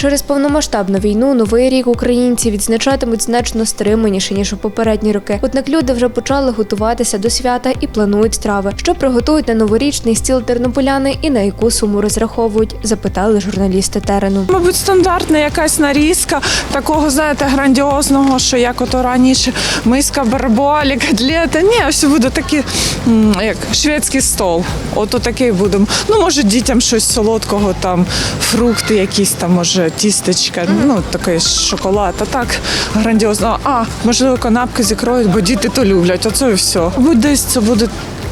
Через повномасштабну війну новий рік українці відзначатимуть значно стриманіше ніж у попередні роки. Однак люди вже почали готуватися до свята і планують страви, що приготують на новорічний стіл тернополяни і на яку суму розраховують, запитали журналісти терену. Мабуть, стандартна якась нарізка такого, знаєте, грандіозного, що як ото раніше миска барболі, котлета. Ні, ось буде такий, як шведський стол. Ото такий будемо. Ну, може, дітям щось солодкого, там фрукти, якісь там, може, тістечка, ну такий шоколад. А так грандіозно. А, можливо, канапки з ікрою, бо діти то люблять. Оце і все. Будь десь це буде.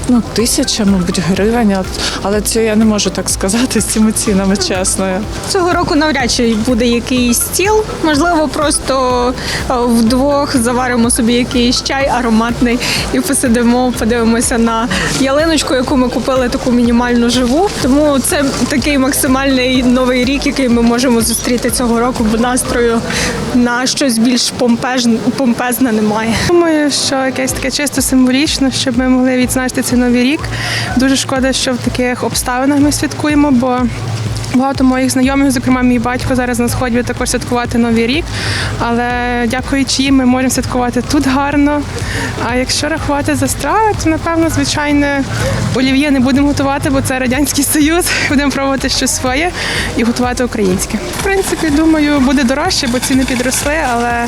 Ну, тисяча, мабуть, гривень, але це я не можу так сказати з цими цінами, чесно. Цього року навряд чи буде якийсь стіл. Можливо, просто е, вдвох заваримо собі якийсь чай ароматний і посидимо, подивимося на ялиночку, яку ми купили таку мінімальну живу. Тому це такий максимальний новий рік, який ми можемо зустріти цього року, бо настрою на щось більш помпеж- помпезне немає. Думаю, що якесь таке чисто символічно, щоб ми могли відзначити цей новий рік. Дуже шкода, що в таких обставинах ми святкуємо, бо багато моїх знайомих, зокрема мій батько, зараз на сході також святкувати новий рік. Але дякуючи їм, ми можемо святкувати тут гарно. А якщо рахувати за страви, то напевно, звичайне, олів'є не будемо готувати, бо це радянський союз. Будемо пробувати щось своє і готувати українське. В принципі, думаю, буде дорожче, бо ціни підросли, але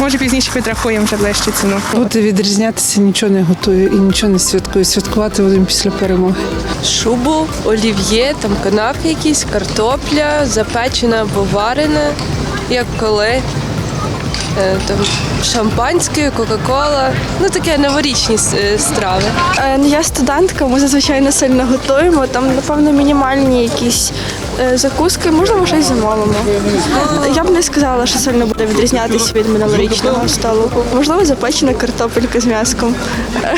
може пізніше підрахуємо вже ближче ціну. Буде відрізнятися, нічого не готую і нічого не святкую. Святкувати будемо після перемоги. шубу, олів'є, там канапки якісь, картопля, запечена або варена, як коли. Е, Там шампанське, кока-кола, ну таке новорічні е, страви. Е, ну, Я студентка, ми зазвичай не сильно готуємо. Там, напевно, мінімальні якісь закуски, можливо, щось замовимо. Я б не сказала, що сильно буде відрізнятися від минулорічного столу. Можливо, запечена картопелька з м'яском. Е,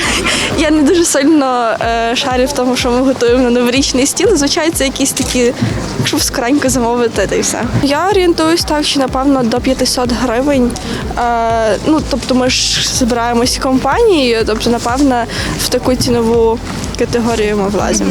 Я не дуже сильно е, шарю в тому, що ми готуємо на новорічний стіл. Зазвичай це якісь такі, якщо скоренько замовити, та й все. Я орієнтуюсь так, що напевно до 500 гривень. Е, ну, тобто ми ж збираємось компанією, тобто, напевно, в таку цінову категорію ми влазимо.